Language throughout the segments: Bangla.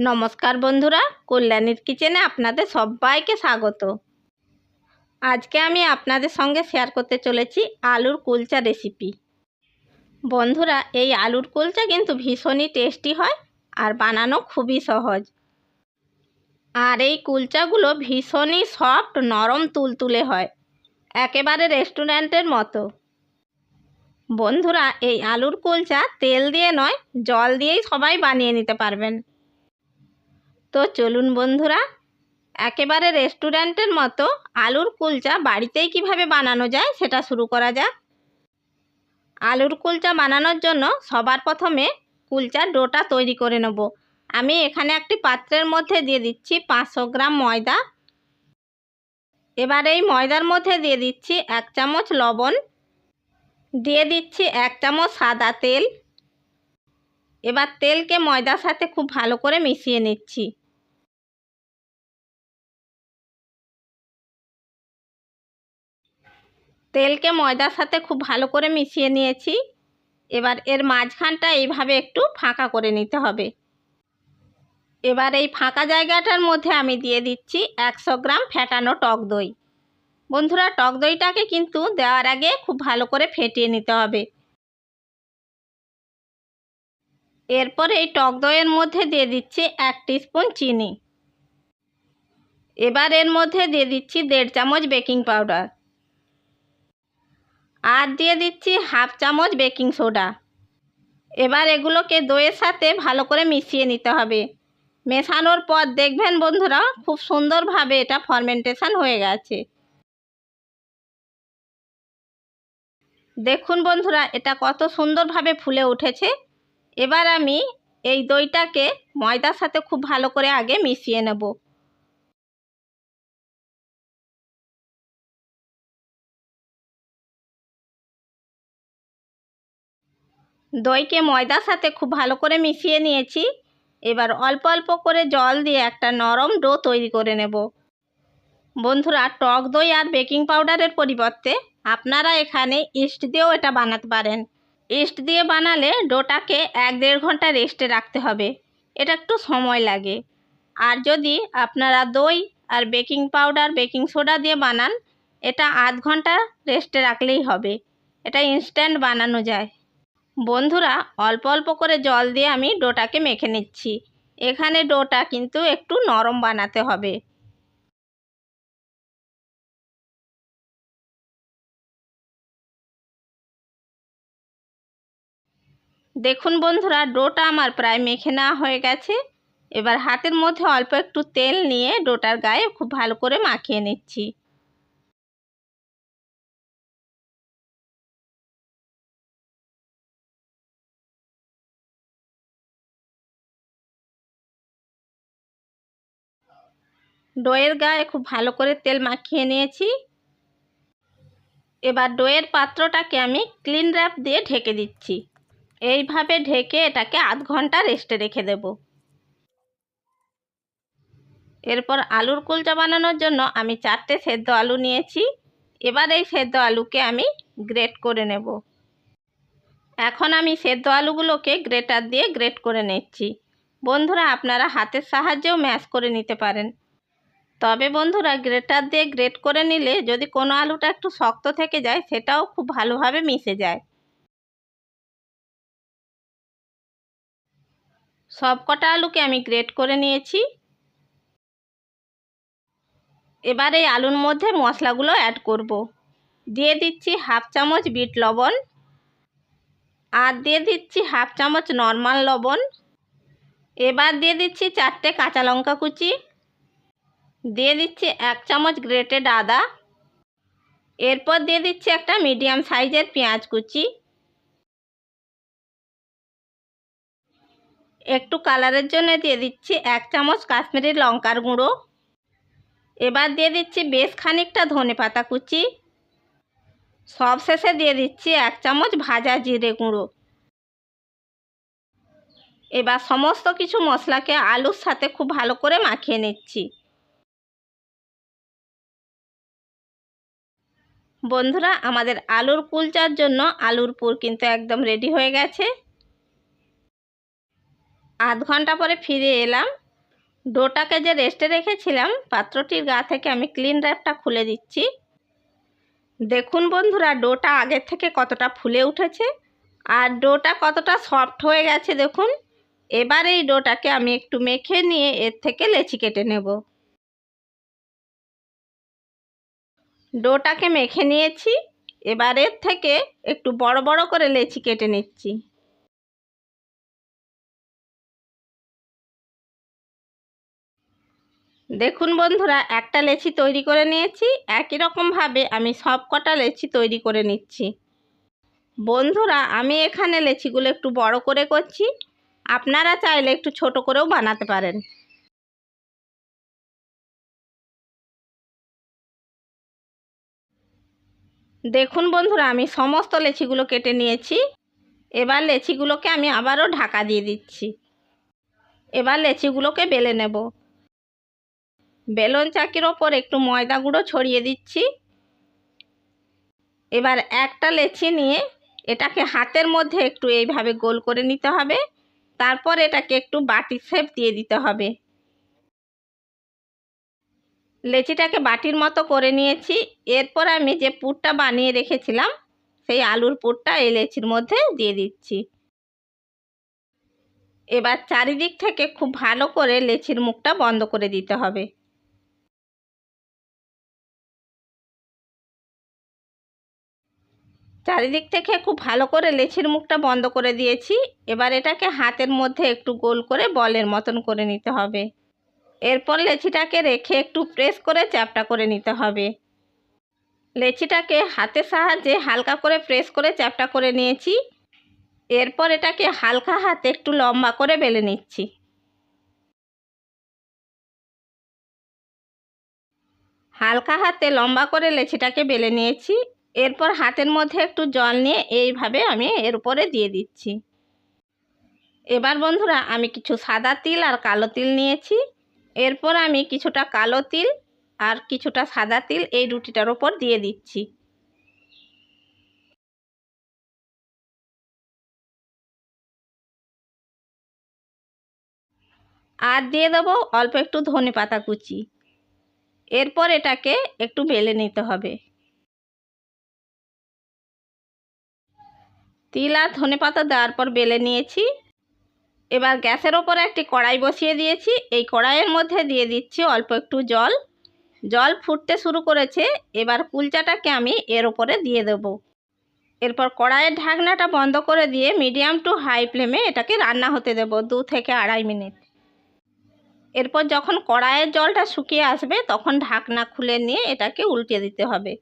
নমস্কার বন্ধুরা, কল্যাণীর কিচেনে আপনাদের সবাইকে স্বাগত। আজকে আমি আপনাদের সঙ্গে শেয়ার করতে চলেছি আলুর কুলচা রেসিপি বন্ধুরা, এই আলুর কুলচা কিন্তু ভীষণই টেস্টি হয় আর বানানো খুবই সহজ। আর এই কুলচাগুলো ভীষণই সফট নরম, তুলতুলে হয়। একেবারে রেস্টুরেন্টের মতো। বন্ধুরা, এই আলুর কুলচা তেল দিয়ে নয়, জল দিয়েই সবাই বানিয়ে নিতে পারবেন। তো চলুন বন্ধুরা, একেবারে রেস্টুরেন্টের মতো আলুর কুলচা বাড়িতেই কীভাবে বানানো যায় সেটা শুরু করা যাক। আলুর কুলচা বানানোর জন্য সবার প্রথমে কুলচার ডোটা তৈরি করে নেব। আমি এখানে একটি পাত্রের মধ্যে দিয়ে দিচ্ছি পাঁচশো গ্রাম ময়দা। এবার এই ময়দার মধ্যে দিয়ে দিচ্ছি এক চামচ লবণ। দিয়ে দিচ্ছি এক চামচ সাদা তেল। এবার তেলকে ময়দার সাথে খুব ভালো করে মিশিয়ে নিচ্ছি। তেলকে ময়দার সাথে খুব ভালো করে মিশিয়ে নিয়েছি। এবার এর মাঝখানটা এইভাবে একটু ফাঁকা করে নিতে হবে। এবার এই ফাঁকা জায়গাটার মধ্যে আমি দিয়ে দিচ্ছি একশো গ্রাম ফ্যাটানো টক দই। বন্ধুরা, টক দইটাকে কিন্তু দেওয়ার আগে খুব ভালো করে ফেটিয়ে নিতে হবে। এরপর এই টক দইয়ের মধ্যে দিয়ে দিচ্ছি এক স্পুন চিনি। এবার এর মধ্যে দিয়ে দিচ্ছি দেড় চামচ বেকিং পাউডার। আর দিয়ে দিচ্ছি হাফ চামচ বেকিং সোডা। এবার এগুলোকে দইয়ের সাথে ভালো করে মিশিয়ে নিতে হবে। মেশানোর পর দেখবেন বন্ধুরা, খুব সুন্দরভাবে এটা ফরমেন্টেশন হয়ে গেছে। দেখুন বন্ধুরা, এটা কত সুন্দরভাবে ফুলে উঠেছে। এবার আমি এই দইটাকে ময়দার সাথে খুব ভালো করে আগে মিশিয়ে নেব। দইকে ময়দার সাথে খুব ভালো করে মিশিয়ে নিয়েছি। এবার অল্প অল্প করে জল দিয়ে একটা নরম ডো তৈরি করে নেব। বন্ধুরা, টক দই আর বেকিং পাউডারের পরিবর্তে আপনারা এখানে ইস্ট দিয়েও এটা বানাতে পারেন। ইস্ট দিয়ে বানালে ডোটাকে এক দেড় ঘণ্টা রেস্টে রাখতে হবে। এটা একটু সময় লাগে। আর যদি আপনারা দই আর বেকিং পাউডার, বেকিং সোডা দিয়ে বানান, এটা আধ ঘণ্টা রেস্টে রাখলেই হবে। এটা ইনস্ট্যান্ট বানানো যায়। বন্ধুরা, অল্প অল্প করে জল দিয়ে আমি ডোটাকে মেখে নিচ্ছি। এখানে ডোটা কিন্তু একটু নরম বানাতে হবে। দেখুন বন্ধুরা, ডোটা আমার প্রায় মেখে নেওয়া হয়ে গেছে। এবার হাতের মধ্যে অল্প একটু তেল নিয়ে ডোটার গায়ে খুব ভালো করে মাখিয়ে নিচ্ছি। ডোয়ের গায়ে খুব ভালো করে তেল মাখিয়ে নিয়েছি। এবার ডোয়ের পাত্রটাকে আমি ক্লিন র্যাপ দিয়ে ঢেকে দিচ্ছি। এইভাবে ঢেকে এটাকে আধ ঘণ্টা রেস্টে রেখে দেব। এরপর আলুর কুলচা বানানোর জন্য আমি চারটে সেদ্ধ আলু নিয়েছি। এবার এই সেদ্ধ আলুকে আমি গ্রেট করে নেব। এখন আমি সেদ্ধ আলুগুলোকে গ্রেটার দিয়ে গ্রেট করে নিচ্ছি। বন্ধুরা, আপনারা হাতের সাহায্যেও ম্যাশ করে নিতে পারেন। তবে বন্ধুরা গ্রেটার দিয়ে গ্রেট করে নিলে যদি কোনো আলুটা একটু শক্ত থেকে যায়, সেটাও খুব ভালোভাবে মিশে যায়। সব কটা আলুকে আমি গ্রেট করে নিয়েছি। এবার এই আলুর মধ্যে মশলাগুলো অ্যাড করব। দিয়ে দিচ্ছি হাফ চামচ বিট লবণ আর দিয়ে দিচ্ছি হাফ চামচ নর্মাল লবণ। এবার দিয়ে দিচ্ছি চারটে কাঁচা লঙ্কা কুচি। দিয়ে দিচ্ছি এক চামচ গ্রেটেড আদা। এরপর দিয়ে দিচ্ছি একটা মিডিয়াম সাইজের পেঁয়াজ কুচি। একটু কালারের জন্য দিয়ে দিচ্ছি এক চামচ কাশ্মীরি লঙ্কার গুঁড়ো। এবার দিয়ে দিচ্ছি বেশ খানিকটা ধনে পাতা কুচি। সব শেষে দিয়ে দিচ্ছি এক চামচ ভাজা জিরে গুঁড়ো। এবার সমস্ত কিছু মশলাকে আলুর সাথে খুব ভালো করে মাখিয়ে নিচ্ছি। বন্ধুরা, আমাদের আলুর কুলচার জন্য আলুর পুর কিন্তু একদম রেডি হয়ে গেছে। আধ ঘণ্টা পরে ফিরে এলাম। ডোটাকে যে রেস্টে রেখেছিলাম, পাত্রটির গা থেকে আমি ক্লিন র্যাপটা খুলে দিচ্ছি। দেখুন বন্ধুরা, ডোটা আগের থেকে কতটা ফুলে উঠেছে। আর ডোটা কতটা সফট হয়ে গেছে দেখুন। এবার এই ডোটাকে আমি একটু মেখে নিয়ে এর থেকে লেচি কেটে নেব। ডোটাকে মেখে নিয়েছি। এবার এর থেকে একটু বড় বড় করে লেচি কেটে নিচ্ছি। দেখুন বন্ধুরা, একটা লেচি তৈরি করে নিয়েছি। একই রকমভাবে আমি সব কটা লেচি তৈরি করে নিচ্ছি। বন্ধুরা, আমি এখানে লেচিগুলো একটু বড় করে করছি। আপনারা চাইলে একটু ছোট করেও বানাতে পারেন। দেখুন বন্ধুরা, আমি সমস্ত লেচিগুলো কেটে নিয়েছি। এবার লেচিগুলোকে আমি আবারও ঢাকা দিয়ে দিচ্ছি। এবার লেচিগুলোকে বেলে নেব। বেলন চাকির ওপর একটু ময়দা গুঁড়ো ছড়িয়ে দিচ্ছি। এবার একটা লেচি নিয়ে এটাকে হাতের মধ্যে একটু এইভাবে গোল করে নিতে হবে। তারপর এটাকে একটু বাটি শেপ দিয়ে দিতে হবে। লেচিটাকে বাটির মতো করে নিয়েছি। এরপর আমি যে পুরটা বানিয়ে রেখেছিলাম, সেই আলুর পুরটা এই লেচির মধ্যে দিয়ে দিচ্ছি। এবার চারিদিক থেকে খুব ভালো করে লেচির মুখটা বন্ধ করে দিতে হবে। চারিদিক থেকে খুব ভালো করে লেচির মুখটা বন্ধ করে দিয়েছি। এবার এটাকে হাতের মধ্যে একটু গোল করে বলের মতন করে নিতে হবে। এরপর লেচিটাকে রেখে একটু প্রেস করে চ্যাপটা করে নিতে হবে। লেচিটাকে হাতের সাহায্যে হালকা করে প্রেস করে চ্যাপটা করে নিয়েছি। এরপর এটাকে হালকা হাতে একটু লম্বা করে বেলে নিচ্ছি। হালকা হাতে লম্বা করে লেচিটাকে বেলে নিয়েছি। এরপর হাতের মধ্যে একটু জল নিয়ে এইভাবে আমি এর উপরে দিয়ে দিচ্ছি। এবার বন্ধুরা, আমি কিছু সাদা তিল আর কালো তিল নিয়েছি। এরপর আমি কিছুটা কালো তিল আর কিছুটা সাদা তিল এই রুটিটার ওপর দিয়ে দিচ্ছি। আর দিয়ে দেবো অল্প একটু ধনে পাতা কুচি। এরপর এটাকে একটু বেলে নিতে হবে। তিল আর ধনে পাতা দেওয়ার পর বেলে নিয়েছি। এবার গ্যাসের ওপরে একটি কড়াই বসিয়ে দিয়েছি। এই কড়াইয়ের মধ্যে দিয়ে দিচ্ছি অল্প একটু জল। জল ফুটতে শুরু করেছে। এবার কুলচাটাকে আমি এর ওপরে দিয়ে দেব। এরপর কড়াইয়ের ঢাকনাটা বন্ধ করে দিয়ে মিডিয়াম টু হাই ফ্লেমে এটাকে রান্না হতে দেব দু থেকে আড়াই মিনিট। এরপর যখন কড়াইয়ের জলটা শুকিয়ে আসবে, তখন ঢাকনা খুলে নিয়ে এটাকে উল্টে দিতে হবে।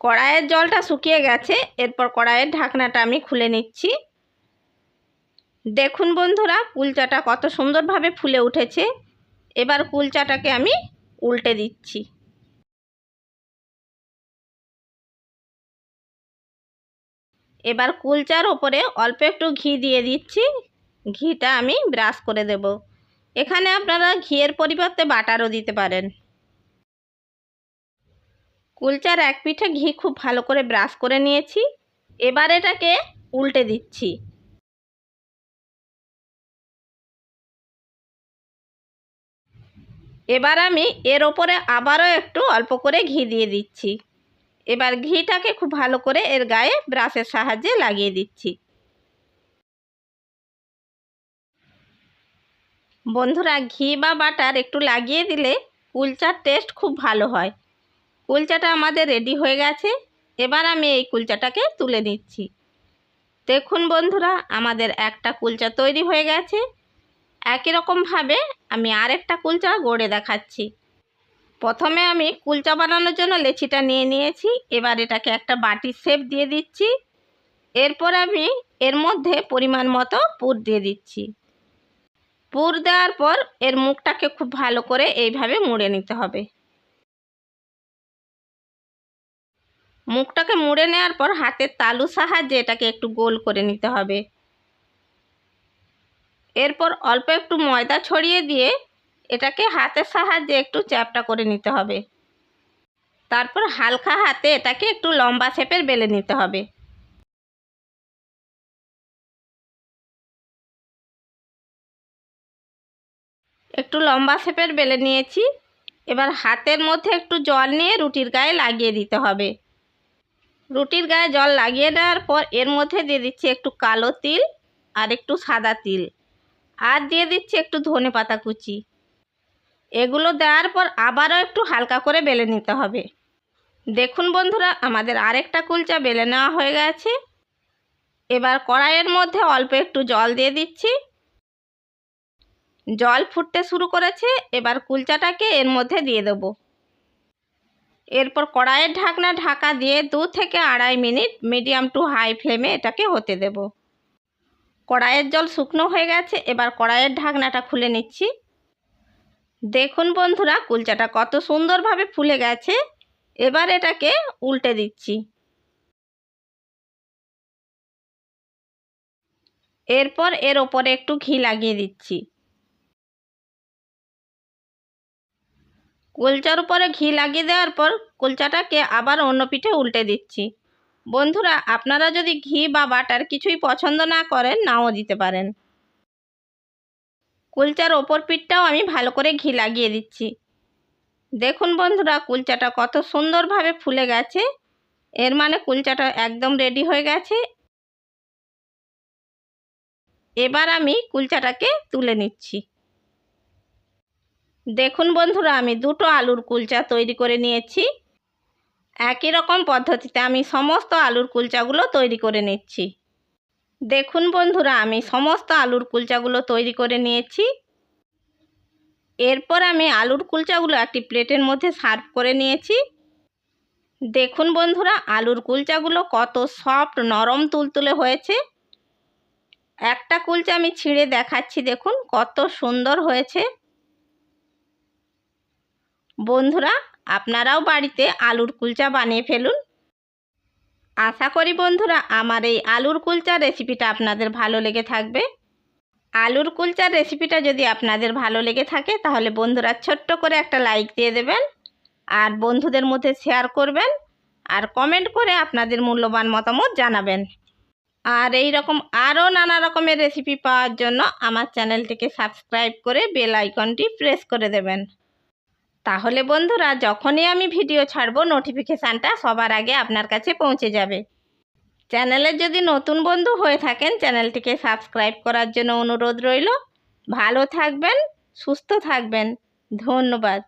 কড়াইয়ের জলটা শুকিয়ে গেছে। এরপর কড়াইয়ের ঢাকনাটা আমি খুলে নিচ্ছি। দেখুন বন্ধুরা, কুলচাটা কত সুন্দরভাবে ফুলে উঠেছে। এবার কুলচাটাকে আমি উল্টে দিচ্ছি। এবার কুলচার ওপরে অল্প একটু ঘি দিয়ে দিচ্ছি। ঘিটা আমি ব্রাশ করে দেব। এখানে আপনারা ঘিয়ের পরিবর্তে বাটারও দিতে পারেন। কুলচার এক পিঠে ঘি খুব ভালো করে ব্রাশ করে নিয়েছি। এবার এটাকে উল্টে দিচ্ছি। এবার আমি এর ওপরে আবারও একটু অল্প করে ঘি দিয়ে দিচ্ছি। এবার ঘিটাকে খুব ভালো করে এর গায়ে ব্রাশের সাহায্যে লাগিয়ে দিচ্ছি। বন্ধুরা, ঘি বা বাটার একটু লাগিয়ে দিলে কুলচার টেস্ট খুব ভালো হয়। কুলচাটা আমাদের রেডি হয়ে গেছে। এবার আমি এই কুলচাটাকে তুলে নিচ্ছি। দেখুন বন্ধুরা, আমাদের একটা কুলচা তৈরি হয়ে গেছে। একই রকমভাবে আমি আরেকটা কুলচা গড়ে দেখাচ্ছি। প্রথমে আমি কুলচা বানানোর জন্য লেচিটা নিয়ে নিয়েছি, এবার এটাকে একটা বাটির শেপ দিয়ে দিচ্ছি। এরপর আমি এর মধ্যে পরিমাণ মতো পুর দিয়ে দিচ্ছি। পুর দেওয়ার পর এর মুখটাকে খুব ভালো করে এইভাবে মুড়ে নিতে হবে। মুখটাকে মুড়ে নেওয়ার পর হাতের তালু সাহায্যে এটাকে একটু গোল করে নিতে হবে। এরপর অল্প একটু ময়দা ছড়িয়ে দিয়ে এটাকে হাতের সাহায্যে একটু চ্যাপটা করে নিতে হবে। তারপর হালকা হাতে এটাকে একটু লম্বা শেপের বেলে নিতে হবে। একটু লম্বা শেপের বেলে নিয়েছি। এবার হাতের মধ্যে একটু জল নিয়ে রুটির গায়ে লাগিয়ে দিতে হবে। রুটির গায়ে জল লাগিয়ে দেওয়ার পর এর মধ্যে দিয়ে দিচ্ছি একটু কালো তিল আর একটু সাদা তিল। আর দিয়ে দিচ্ছি একটু ধনে পাতা কুচি। এগুলো দেওয়ার পর আবারও একটু হালকা করে বেলে নিতে হবে। দেখুন বন্ধুরা, আমাদের আরেকটা কুলচা বেলে নেওয়া হয়ে গেছে। এবার কড়াইয়ের মধ্যে অল্প একটু জল দিয়ে দিচ্ছি। জল ফুটতে শুরু করেছে, এবার কুলচাটাকে এর মধ্যে দিয়ে দেবো। এরপর কড়াইয়ের ঢাকনা ঢাকা দিয়ে দু থেকে আড়াই মিনিট মিডিয়াম টু হাই ফ্লেমে এটাকে হতে দেব। কড়াইয়ের জল শুকনো হয়ে গেছে, এবার কড়াইয়ের ঢাকনাটা খুলে নিচ্ছি। দেখুন বন্ধুরা, কুলচাটা কত সুন্দরভাবে ফুলে গেছে। এবার এটাকে উল্টে দিচ্ছি। এরপর এর ওপরে একটু ঘি লাগিয়ে দিচ্ছি। কুলচার উপরে ঘি লাগিয়ে দেওয়ার পর কুলচাটাকে আবার অন্য পিঠে উল্টে দিচ্ছি। বন্ধুরা, আপনারা যদি ঘি বা বাটার কিছুই পছন্দ না করেন, নাও দিতে পারেন। কুলচার ওপর পিঠটাও আমি ভালো করে ঘি লাগিয়ে দিচ্ছি। দেখুন বন্ধুরা, কুলচাটা কত সুন্দরভাবে ফুলে গেছে। এর মানে কুলচাটা একদম রেডি হয়ে গেছে। এবার আমি কুলচাটাকে তুলে নিচ্ছি। দেখুন বন্ধুরা, আমি দুটো আলুর কুলচা তৈরি করে নিয়েছি। একই রকম পদ্ধতিতে আমি সমস্ত আলুর কুলচাগুলো তৈরি করে নিচ্ছি। দেখুন বন্ধুরা, আমি সমস্ত আলুর কুলচাগুলো তৈরি করে নিয়েছি। এরপর আমি আলুর কুলচাগুলো একটি প্লেটের মধ্যে সার্ভ করে নিয়েছি। দেখুন বন্ধুরা, আলুর কুলচাগুলো কত সফট, নরম, তুলতুলে হয়েছে। একটা কুলচা আমি ছিঁড়ে দেখাচ্ছি, দেখুন কত সুন্দর হয়েছে। বন্ধুরা আপনারাও বাড়িতে আলুর কুলচা বানিয়ে ফেলুন। আশা করি বন্ধুরা আমার এই আলুর কুলচা রেসিপিটা আপনাদের ভালো লেগে থাকবে। আলুর কুলচার রেসিপিটা যদি আপনাদের ভালো লেগে থাকে, তাহলে বন্ধুরা ছোট্ট করে একটা লাইক দিয়ে দেবেন আর বন্ধুদের মধ্যে শেয়ার করবেন আর কমেন্ট করে আপনাদের মূল্যবান মতামত জানাবেন। আর এই রকম আরও নানা রকমের রেসিপি পাওয়ার জন্য আমার চ্যানেলটিকে সাবস্ক্রাইব করে বেল আইকনটি প্রেস করে দেবেন। তাহলে বন্ধুরা, যখনই আমি ভিডিও ছাড়ব নোটিফিকেশানটা সবার আগে আপনার কাছে পৌঁছে যাবে। চ্যানেলে যদি নতুন বন্ধু হয়ে থাকেন, চ্যানেলটিকে সাবস্ক্রাইব করার জন্য অনুরোধ রইল। ভালো থাকবেন, সুস্থ থাকবেন। ধন্যবাদ।